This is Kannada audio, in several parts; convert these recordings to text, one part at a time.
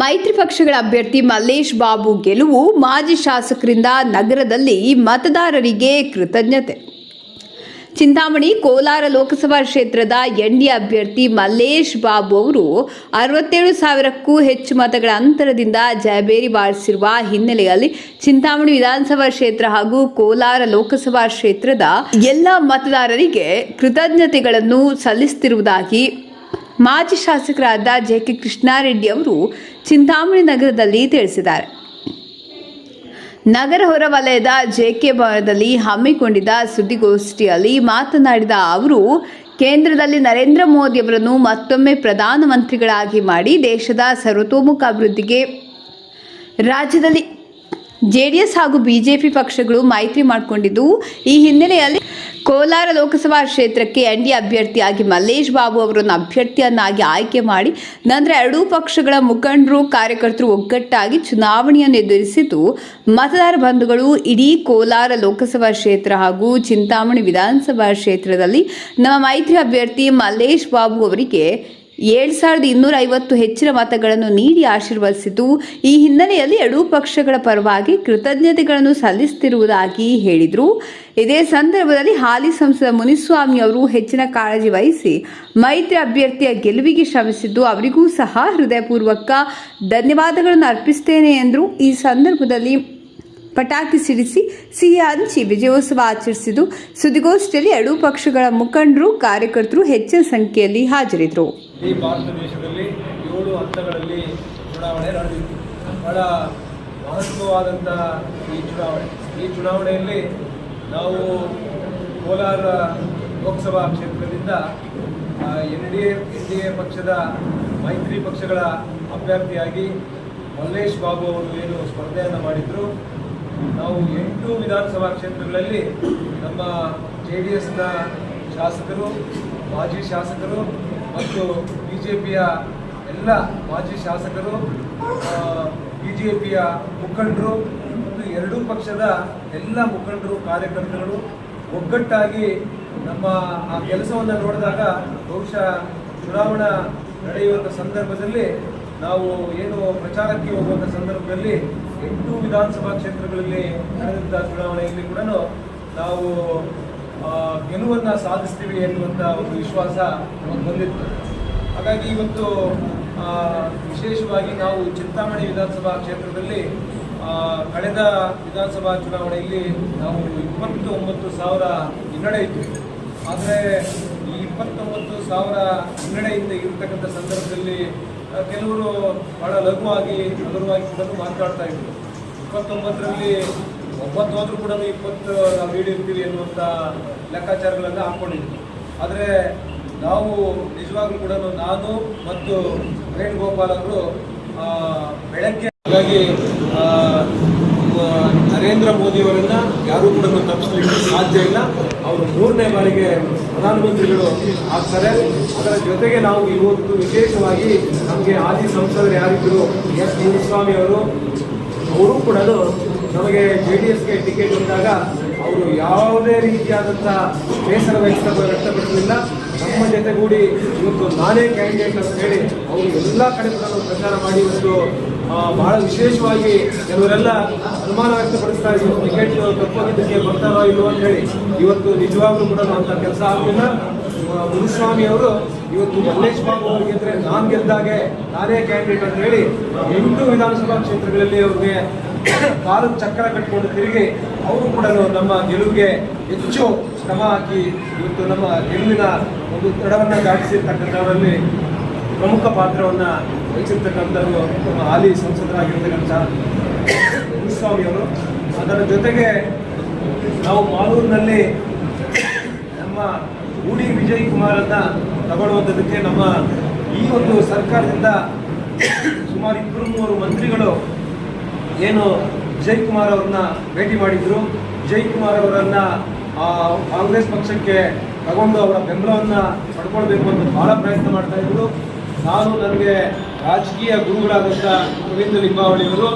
ಮೈತ್ರಿ ಪಕ್ಷಗಳ ಅಭ್ಯರ್ಥಿ ಮಲ್ಲೇಶ್ ಬಾಬು ಗೆಲುವು ಮಾಜಿ ಶಾಸಕರಿಂದ ನಗರದಲ್ಲಿ ಮತದಾರರಿಗೆ ಕೃತಜ್ಞತೆ. ಚಿಂತಾಮಣಿ ಕೋಲಾರ ಲೋಕಸಭಾ ಕ್ಷೇತ್ರದ ಎನ್ಡಿ ಅಭ್ಯರ್ಥಿ ಮಲ್ಲೇಶ್ ಬಾಬು ಅವರು ಅರವತ್ತೇಳು ಸಾವಿರಕ್ಕೂ ಹೆಚ್ಚು ಮತಗಳ ಅಂತರದಿಂದ ಜಯಬೇರಿ ಬಾರಿಸಿರುವ ಹಿನ್ನೆಲೆಯಲ್ಲಿ ಚಿಂತಾಮಣಿ ವಿಧಾನಸಭಾ ಕ್ಷೇತ್ರ ಹಾಗೂ ಕೋಲಾರ ಲೋಕಸಭಾ ಕ್ಷೇತ್ರದ ಎಲ್ಲ ಮತದಾರರಿಗೆ ಕೃತಜ್ಞತೆಗಳನ್ನು ಸಲ್ಲಿಸುತ್ತಿರುವುದಾಗಿ ಮಾಜಿ ಶಾಸಕರಾದ ಜೆ ಕೆ ಕೃಷ್ಣಾರೆಡ್ಡಿ ಅವರು ಚಿಂತಾಮಣಿ ನಗರದಲ್ಲಿ ತಿಳಿಸಿದ್ದಾರೆ. ನಗರ ಹೊರವಲಯದ ಜೆಕೆ ಭವನದಲ್ಲಿ ಹಮ್ಮಿಕೊಂಡಿದ್ದ ಸುದ್ದಿಗೋಷ್ಠಿಯಲ್ಲಿ ಮಾತನಾಡಿದ ಅವರು, ಕೇಂದ್ರದಲ್ಲಿ ನರೇಂದ್ರ ಮೋದಿ ಅವರನ್ನು ಮತ್ತೊಮ್ಮೆ ಪ್ರಧಾನಮಂತ್ರಿಗಳಾಗಿ ಮಾಡಿ ದೇಶದ ಸರ್ವತೋಮುಖ ಅಭಿವೃದ್ಧಿಗೆ ರಾಜ್ಯದಲ್ಲಿ ಜೆಡಿಎಸ್ ಹಾಗೂ ಬಿಜೆಪಿ ಪಕ್ಷಗಳು ಮೈತ್ರಿ ಮಾಡಿಕೊಂಡಿದ್ದು ಈ ಹಿನ್ನೆಲೆಯಲ್ಲಿ ಕೋಲಾರ ಲೋಕಸಭಾ ಕ್ಷೇತ್ರಕ್ಕೆ ಎನ್ ಡಿ ಅಭ್ಯರ್ಥಿಯಾಗಿ ಮಲ್ಲೇಶ್ ಬಾಬು ಅವರನ್ನು ಅಭ್ಯರ್ಥಿಯನ್ನಾಗಿ ಆಯ್ಕೆ ಮಾಡಿ ನಂತರ ಎರಡೂ ಪಕ್ಷಗಳ ಮುಖಂಡರು ಕಾರ್ಯಕರ್ತರು ಒಗ್ಗಟ್ಟಾಗಿ ಚುನಾವಣೆಯನ್ನು ಎದುರಿಸಿದ್ದು ಮತದಾರ ಬಂಧುಗಳು ಇಡೀ ಕೋಲಾರ ಲೋಕಸಭಾ ಕ್ಷೇತ್ರ ಹಾಗೂ ಚಿಂತಾಮಣಿ ವಿಧಾನಸಭಾ ಕ್ಷೇತ್ರದಲ್ಲಿ ನಮ್ಮ ಮೈತ್ರಿ ಅಭ್ಯರ್ಥಿ ಮಲ್ಲೇಶ್ ಬಾಬು ಅವರಿಗೆ ಏಳು ಸಾವಿರದ ಇನ್ನೂರ ಐವತ್ತು ಹೆಚ್ಚಿನ ಮತಗಳನ್ನು ನೀಡಿ ಆಶೀರ್ವದಿಸಿತು. ಈ ಹಿನ್ನೆಲೆಯಲ್ಲಿ ಎರಡೂ ಪಕ್ಷಗಳ ಪರವಾಗಿ ಕೃತಜ್ಞತೆಗಳನ್ನು ಸಲ್ಲಿಸುತ್ತಿರುವುದಾಗಿ ಹೇಳಿದರು. ಇದೇ ಸಂದರ್ಭದಲ್ಲಿ ಹಾಲಿ ಸಂಸದ ಮುನಿಸ್ವಾಮಿ ಅವರು ಹೆಚ್ಚಿನ ಕಾಳಜಿ ವಹಿಸಿ ಮೈತ್ರಿ ಅಭ್ಯರ್ಥಿಯ ಗೆಲುವಿಗೆ ಶ್ರಮಿಸಿದ್ದು, ಅವರಿಗೂ ಸಹ ಹೃದಯಪೂರ್ವಕ ಧನ್ಯವಾದಗಳನ್ನು ಅರ್ಪಿಸುತ್ತೇನೆ ಎಂದರು. ಈ ಸಂದರ್ಭದಲ್ಲಿ ಪಟಾಕಿ ಸಿಡಿಸಿ ಸಿಹಿ ಹಂಚಿ ವಿಜಯೋತ್ಸವ ಆಚರಿಸಿದ್ದು, ಸುದ್ದಿಗೋಷ್ಠಿಯಲ್ಲಿ ಎರಡೂ ಪಕ್ಷಗಳ ಮುಖಂಡರು, ಕಾರ್ಯಕರ್ತರು ಹೆಚ್ಚಿನ ಸಂಖ್ಯೆಯಲ್ಲಿ ಹಾಜರಿದ್ದರು. ಈ ಭಾರತ ದೇಶದಲ್ಲಿ ಏಳು ಹಂತಗಳಲ್ಲಿ ಚುನಾವಣೆ ನಡೆದಿತ್ತು. ಬಹಳ ಮಹತ್ವವಾದಂಥ ಈ ಚುನಾವಣೆ. ಈ ಚುನಾವಣೆಯಲ್ಲಿ ನಾವು ಕೋಲಾರ ಲೋಕಸಭಾ ಕ್ಷೇತ್ರದಿಂದ N D N D A ಪಕ್ಷದ ಮೈತ್ರಿ ಪಕ್ಷಗಳ ಅಭ್ಯರ್ಥಿಯಾಗಿ ಮಲ್ಲೇಶ್ ಬಾಬು ಅವರು ಏನು ಸ್ಪರ್ಧೆಯನ್ನು ಮಾಡಿದ್ರು. ನಾವು ಎಂಟು ವಿಧಾನಸಭಾ ಕ್ಷೇತ್ರಗಳಲ್ಲಿ ನಮ್ಮ ಜೆ ಡಿ ಎಸ್ನ ಶಾಸಕರು, ಮಾಜಿ ಶಾಸಕರು ಮತ್ತು ಬಿ ಜೆ ಪಿಯ ಎಲ್ಲ ಮಾಜಿ ಶಾಸಕರು ಬಿ ಜೆ ಪಿಯ ಮುಖಂಡರು ಮತ್ತು ಎರಡೂ ಪಕ್ಷದ ಎಲ್ಲ ಮುಖಂಡರು ಕಾರ್ಯಕರ್ತರು ಒಗ್ಗಟ್ಟಾಗಿ ನಮ್ಮ ಆ ಕೆಲಸವನ್ನು ನೋಡಿದಾಗ ಬಹುಶಃ ಚುನಾವಣಾ ನಡೆಯುವಂಥ ಸಂದರ್ಭದಲ್ಲಿ ನಾವು ಏನು ಪ್ರಚಾರಕ್ಕೆ ಹೋಗುವಂಥ ಸಂದರ್ಭದಲ್ಲಿ ಎಂಟು ವಿಧಾನಸಭಾ ಕ್ಷೇತ್ರಗಳಲ್ಲಿ ನಡೆದಂಥ ಚುನಾವಣೆಯಲ್ಲಿ ಕೂಡ ನಾವು ಗೆಲುವನ್ನು ಸಾಧಿಸ್ತೀವಿ ಎನ್ನುವಂಥ ಒಂದು ವಿಶ್ವಾಸ ನಮಗೆ ಬಂದಿತ್ತು. ಹಾಗಾಗಿ ಇವತ್ತು ವಿಶೇಷವಾಗಿ ನಾವು ಚಿಂತಾಮಣಿ ವಿಧಾನಸಭಾ ಕ್ಷೇತ್ರದಲ್ಲಿ ಕಳೆದ ವಿಧಾನಸಭಾ ಚುನಾವಣೆಯಲ್ಲಿ ನಾವು ಇಪ್ಪತ್ತು ಒಂಬತ್ತು ಸಾವಿರ ಹಿನ್ನಡೆ ಇತ್ತು ಆದರೆ ಈ ಇಪ್ಪತ್ತೊಂಬತ್ತು ಸಾವಿರ ಹಿನ್ನಡೆಯಿಂದ ಇರತಕ್ಕಂಥ ಸಂದರ್ಭದಲ್ಲಿ ಕೆಲವರು ಬಹಳ ಲಘುವಾಗಿ, ಹಗುರವಾಗಿ ಕೂಡ ಮಾತನಾಡ್ತಾ ಇದ್ರು. ಇಪ್ಪತ್ತೊಂಬತ್ತರಲ್ಲಿ ಒಂಬತ್ತು ಹೋದ್ರೂ ಕೂಡ ಇಪ್ಪತ್ತು, ನಾವು ಈಡಿರ್ತೀವಿ ಎನ್ನುವಂಥ ಲೆಕ್ಕಾಚಾರಗಳನ್ನು ಹಾಕ್ಕೊಂಡಿದ್ವಿ. ಆದರೆ ನಾವು ನಿಜವಾಗ್ಲೂ ಕೂಡ ನಾನು ಮತ್ತು ವೇಣುಗೋಪಾಲ್ ಅವರು ಬೆಳಗ್ಗೆ ಹಾಗಾಗಿ ನರೇಂದ್ರ ಮೋದಿಯವರನ್ನು ಯಾರೂ ಕೂಡ ತಪ್ಪಿಸಲಿಕ್ಕೆ ಸಾಧ್ಯ ಇಲ್ಲ. ಅವರು ಮೂರನೇ ಬಾರಿಗೆ ಪ್ರಧಾನಮಂತ್ರಿಗಳು ಆಗ್ತಾರೆ. ಅದರ ಜೊತೆಗೆ ನಾವು ಇವತ್ತು ವಿಶೇಷವಾಗಿ ನಮಗೆ ಆದಿ ಸಂಸದರು ಯಾರಿದ್ದರು ಎಸ್. ಮುನಿಸ್ವಾಮಿ ಅವರು ಅವರು ಕೂಡ ನಮಗೆ ಜೆ ಡಿ ಎಸ್ಗೆ ಟಿಕೆಟ್ ಬಂದಾಗ ಅವರು ಯಾವುದೇ ರೀತಿಯಾದಂಥ ಬೇಸರ ವ್ಯಕ್ತ ವ್ಯಕ್ತಪಡಿಸಲಿಲ್ಲ. ನಮ್ಮ ಜೊತೆಗೂಡಿ ಇವತ್ತು ನಾನೇ ಕ್ಯಾಂಡಿಡೇಟ್ ಅಂತ ಹೇಳಿ ಅವರು ಎಲ್ಲ ಕಡೆಗಳನ್ನು ಪ್ರಚಾರ ಮಾಡಿ ಇವತ್ತು ಬಹಳ ವಿಶೇಷವಾಗಿ ಕೆಲವರೆಲ್ಲ ಅನುಮಾನ ವ್ಯಕ್ತಪಡಿಸ್ತಾ ಇದ್ರು. ಟಿಕೆಟ್ ತಪ್ಪೋದಕ್ಕೆ ಬರ್ತಾರೋ ಇಲ್ವೋ ಅಂತ ಹೇಳಿ. ಇವತ್ತು ನಿಜವಾಗ್ಲೂ ಕೂಡ ಅಂತ ಕೆಲಸ ಆಗಲಿಲ್ಲ. ಮುನಿಸ್ವಾಮಿ ಅವರು ಇವತ್ತು ಮಲ್ಲೇಶ್ ಬಾಬು ಅವರು ಗೆದ್ರೆ ನಾನು ಗೆದ್ದಾಗೆ ನಾನೇ ಕ್ಯಾಂಡಿಡೇಟ್ ಅಂತ ಹೇಳಿ ಎಂಟು ವಿಧಾನಸಭಾ ಕ್ಷೇತ್ರಗಳಲ್ಲಿ ಅವ್ರಿಗೆ ಕಾಲು ಚಕ್ರ ಕಟ್ಕೊಂಡು ತಿರುಗಿ ಅವರು ಕೂಡ ನಮ್ಮ ಗೆಲುವಿಗೆ ಹೆಚ್ಚು ಶ್ರಮ ಹಾಕಿ ಇವತ್ತು ನಮ್ಮ ಗೆಲುವಿನ ಒಂದು ತಡವನ್ನು ದಾಟಿಸಿರ್ತಕ್ಕಂಥವರಲ್ಲಿ ಪ್ರಮುಖ ಪಾತ್ರವನ್ನು ವಹಿಸಿರ್ತಕ್ಕಂಥವ್ರು ನಮ್ಮ ಹಾಲಿ ಸಂಸದರಾಗಿರ್ತಕ್ಕಂಥ ಮುನಿಸ್ವಾಮಿ ಅವರು. ಅದರ ಜೊತೆಗೆ ನಾವು ಮಾಲೂರಿನಲ್ಲಿ ನಮ್ಮ ಉಡಿ ವಿಜಯ್ ಕುಮಾರನ್ನು ತಗೊಳ್ಳುವಂಥದ್ದಕ್ಕೆ ನಮ್ಮ ಈ ಒಂದು ಸರ್ಕಾರದಿಂದ ಸುಮಾರು ಇಬ್ಬರು ಮೂರು ಮಂತ್ರಿಗಳು ಏನು ವಿಜಯ್ ಕುಮಾರ್ ಅವ್ರನ್ನ ಭೇಟಿ ಮಾಡಿದ್ರು. ವಿಜಯ್ ಕುಮಾರ್ ಅವರನ್ನ ಕಾಂಗ್ರೆಸ್ ಪಕ್ಷಕ್ಕೆ ತಗೊಂಡು ಅವರ ಬೆಂಬಲವನ್ನ ಪಡ್ಕೊಳ್ಬೇಕು ಅಂತ ಬಹಳ ಪ್ರಯತ್ನ ಮಾಡ್ತಾ ಇದ್ರು. ನಾನು ನನಗೆ ರಾಜಕೀಯ ಗುರುಗಳಾದಂಥ ಅರವಿಂದ ಲಿಂಬಾವಳಿಯವರು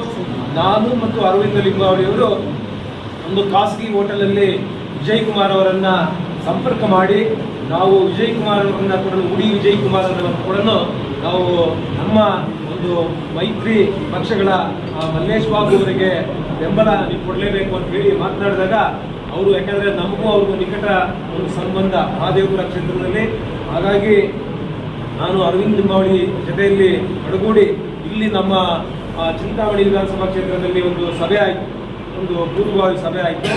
ನಾನು ಮತ್ತು ಅರವಿಂದ ಲಿಂಬಾವಳಿಯವರು ಒಂದು ಖಾಸಗಿ ಹೋಟೆಲಲ್ಲಿ ವಿಜಯ್ ಕುಮಾರ್ ಅವರನ್ನ ಸಂಪರ್ಕ ಮಾಡಿ ನಾವು ವಿಜಯ್ ಕುಮಾರ್ ಕೂಡ ಉಡಿ ವಿಜಯ್ ಕುಮಾರ್ ಅವರನ್ನು ಕೂಡ ನಾವು ನಮ್ಮ ಒಂದು ಮೈತ್ರಿ ಪಕ್ಷಗಳ ಮಲ್ಲೇಶ್ ಬಾಬು ಅವರಿಗೆ ಬೆಂಬಲ ನೀವು ಕೊಡಲೇಬೇಕು ಅಂತ ಹೇಳಿ ಮಾತನಾಡಿದಾಗ ಅವರು, ಯಾಕಂದರೆ ನಮಗೂ ಅವ್ರಿಗೂ ನಿಕಟ ಒಂದು ಸಂಬಂಧ ಮಹಾದೇವಪುರ ಕ್ಷೇತ್ರದಲ್ಲಿ. ಹಾಗಾಗಿ ನಾನು ಅರವಿಂದ್ ಲಿಂಬಾವಳಿ ಜೊತೆಯಲ್ಲಿ ಒಡಗೂಡಿ ಇಲ್ಲಿ ನಮ್ಮ ಚಿಂತಾಮಣಿ ವಿಧಾನಸಭಾ ಕ್ಷೇತ್ರದಲ್ಲಿ ಒಂದು ಸಭೆ ಆಯಿತು, ಒಂದು ಪೂರ್ವಭಾವಿ ಸಭೆ ಆಯಿತು.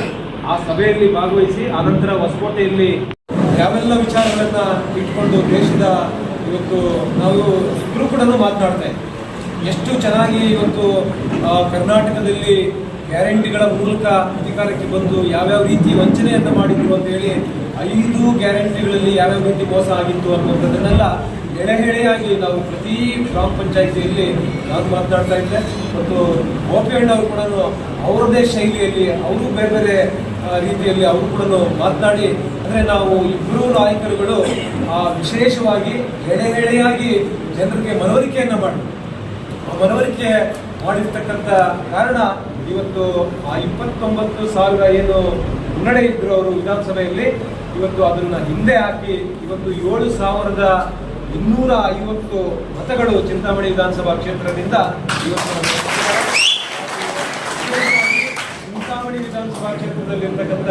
ಆ ಸಭೆಯಲ್ಲಿ ಭಾಗವಹಿಸಿ, ಆನಂತರ ಹೊಸಕೋಟೆಯಲ್ಲಿ ಯಾವೆಲ್ಲ ವಿಚಾರಗಳನ್ನ ಇಟ್ಕೊಂಡು ದೇಶದ ಇವತ್ತು ನಾವು ಇಬ್ಬರು ಕೂಡ ಮಾತನಾಡ್ತಾ ಎಷ್ಟು ಚೆನ್ನಾಗಿ ಇವತ್ತು ಕರ್ನಾಟಕದಲ್ಲಿ ಗ್ಯಾರಂಟಿಗಳ ಮೂಲಕ ಅಧಿಕಾರಕ್ಕೆ ಬಂದು ಯಾವ್ಯಾವ ರೀತಿ ವಂಚನೆಯನ್ನು ಮಾಡಿದ್ರು ಅಂತ ಹೇಳಿ ಐದು ಗ್ಯಾರಂಟಿಗಳಲ್ಲಿ ಯಾವ್ಯಾವ ರೀತಿ ಮೋಸ ಆಗಿತ್ತು ಅನ್ನುವಂಥದ್ದನ್ನೆಲ್ಲ ಎಳೆಹೆಳೆಯಾಗಿ ನಾವು ಪ್ರತಿ ಗ್ರಾಮ ಪಂಚಾಯಿತಿಯಲ್ಲಿ ನಾನು ಮಾತನಾಡ್ತಾ ಇದ್ದೆ. ಮತ್ತು ಅವರು ಕೂಡ ಅವರದೇ ಶೈಲಿಯಲ್ಲಿ, ಅವರು ಬೇರೆ ಬೇರೆ ರೀತಿಯಲ್ಲಿ ಅವರು ಕೂಡ ಮಾತನಾಡಿ, ಅಂದರೆ ನಾವು ಇಬ್ಬರು ನಾಯಕರುಗಳು ವಿಶೇಷವಾಗಿ ಎಳೆ ಎಳೆಯಾಗಿ ಜನರಿಗೆ ಮನವರಿಕೆಯನ್ನು ಮಾಡಿ, ಆ ಮನವರಿಕೆ ಮಾಡಿರ್ತಕ್ಕಂಥ ಕಾರಣ ಇವತ್ತು ಆ ಇಪ್ಪತ್ತೊಂಬತ್ತು ಸಾವಿರ ಏನು ಮುನ್ನಡೆ ಇದ್ರು ಅವರು ವಿಧಾನಸಭೆಯಲ್ಲಿ, ಇವತ್ತು ಅದನ್ನು ಹಿಂದೆ ಹಾಕಿ, ಇವತ್ತು ಏಳು ಸಾವಿರದ ಇನ್ನೂರ ಐವತ್ತು ಮತಗಳು ಚಿಂತಾಮಣಿ ವಿಧಾನಸಭಾ ಕ್ಷೇತ್ರದಿಂದ ಇವತ್ತು ಚಿಂತಾಮಣಿ ವಿಧಾನಸಭಾ ಕ್ಷೇತ್ರದಲ್ಲಿರ್ತಕ್ಕಂಥ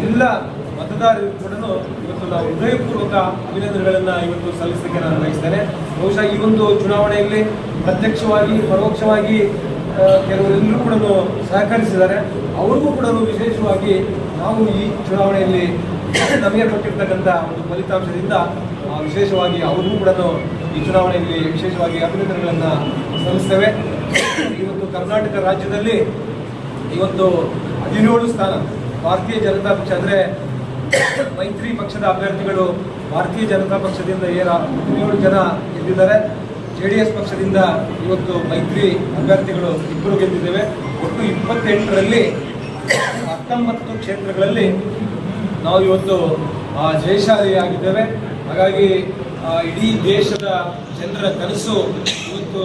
ಎಲ್ಲ ಮತದಾರರು ಕೂಡ ಇವತ್ತು ನಾವು ಹೃದಯಪೂರ್ವಕ ಅಭಿನಂದನೆಗಳನ್ನ ಇವತ್ತು ಸಲ್ಲಿಸಲಿಕ್ಕೆ ನಾನು ಬಯಸ್ತೇನೆ. ಬಹುಶಃ ಈ ಒಂದು ಚುನಾವಣೆಯಲ್ಲಿ ಪ್ರತ್ಯಕ್ಷವಾಗಿ, ಪರೋಕ್ಷವಾಗಿ ಕೆಲವರೆಲ್ಲರೂ ಕೂಡ ಸಹಕರಿಸಿದ್ದಾರೆ. ಅವ್ರಿಗೂ ಕೂಡ ವಿಶೇಷವಾಗಿ ನಾವು ಈ ಚುನಾವಣೆಯಲ್ಲಿ ನಮಗೆ ಕೊಟ್ಟಿರ್ತಕ್ಕಂಥ ಒಂದು ಫಲಿತಾಂಶದಿಂದ ವಿಶೇಷವಾಗಿ ಅವ್ರಿಗೂ ಕೂಡ ಈ ಚುನಾವಣೆಯಲ್ಲಿ ವಿಶೇಷವಾಗಿ ಅಭಿನಂದನೆಗಳನ್ನು ಸಲ್ಲಿಸ್ತೇವೆ. ಇವತ್ತು ಕರ್ನಾಟಕ ರಾಜ್ಯದಲ್ಲಿ ಇವತ್ತು ಹದಿನೇಳು ಸ್ಥಾನ. ಭಾರತೀಯ ಜನತಾ ಪಕ್ಷ ಅಂದರೆ ಮೈತ್ರಿ ಪಕ್ಷದ ಅಭ್ಯರ್ಥಿಗಳು ಭಾರತೀಯ ಜನತಾ ಪಕ್ಷದಿಂದ ಏನ ಹದಿನೇಳು ಜನ ಗೆದ್ದಿದ್ದಾರೆ. ಜೆ ಡಿ ಎಸ್ ಪಕ್ಷದಿಂದ ಇವತ್ತು ಮೈತ್ರಿ ಅಭ್ಯರ್ಥಿಗಳು ಇಬ್ಬರು ಗೆದ್ದಿದ್ದೇವೆ. ಒಟ್ಟು ಇಪ್ಪತ್ತೆಂಟರಲ್ಲಿ ಹತ್ತೊಂಬತ್ತು ಕ್ಷೇತ್ರಗಳಲ್ಲಿ ನಾವು ಇವತ್ತು ಜಯಶಾಲಿಯಾಗಿದ್ದೇವೆ. ಹಾಗಾಗಿ ಇಡೀ ದೇಶದ ಜನರ ಕನಸು ಇವತ್ತು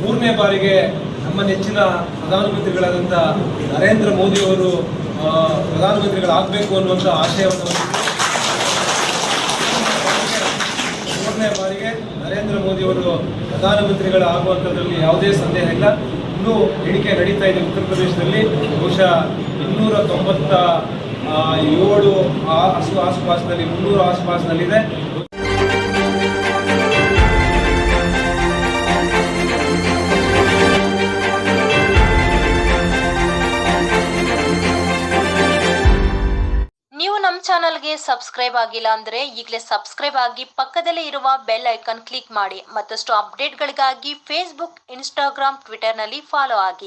ಮೂರನೇ ಬಾರಿಗೆ ನಮ್ಮ ನೆಚ್ಚಿನ ಪ್ರಧಾನಮಂತ್ರಿಗಳಾದಂಥ ನರೇಂದ್ರ ಮೋದಿಯವರು ಅವರು ಪ್ರಧಾನಮಂತ್ರಿಗಳಾಗಬೇಕು ಅನ್ನುವಂಥ ಆಶಯವನ್ನು ಮೂರನೇ ಬಾರಿಗೆ ನರೇಂದ್ರ ಮೋದಿಯವರು ಪ್ರಧಾನಮಂತ್ರಿಗಳಾಗುವಂಥದ್ರಲ್ಲಿ ಯಾವುದೇ ಸಂದೇಹ ಇಲ್ಲ. ಇನ್ನೂ ಎಣಿಕೆ ನಡೀತಾ ಇದೆ ಉತ್ತರ ಪ್ರದೇಶದಲ್ಲಿ. ಬಹುಶಃ ಇನ್ನೂರ ತೊಂಬತ್ತ ಏಳು ಹಸು ಆಸು ಆಸುಪಾಸಿನಲ್ಲಿ, ಮುನ್ನೂರು ಆಸುಪಾಸಿನಲ್ಲಿದೆ. ನೀವು ನಮ್ಮ ಚಾನಲ್ಗೆ ಸಬ್ಸ್ಕ್ರೈಬ್ ಆಗಿಲ್ಲ ಅಂದ್ರೆ ಈಗಲೇ ಸಬ್ಸ್ಕ್ರೈಬ್ ಆಗಿ ಪಕ್ಕದಲ್ಲೇ ಇರುವ ಬೆಲ್ ಐಕಾನ್ ಕ್ಲಿಕ್ ಮಾಡಿ ಮತ್ತಷ್ಟು ಅಪ್ಡೇಟ್ಗಳಿಗಾಗಿ ಫೇಸ್ಬುಕ್ ಇನ್ಸ್ಟಾಗ್ರಾಮ್ ಟ್ವಿಟರ್ನಲ್ಲಿ ಫಾಲೋ ಆಗಿ.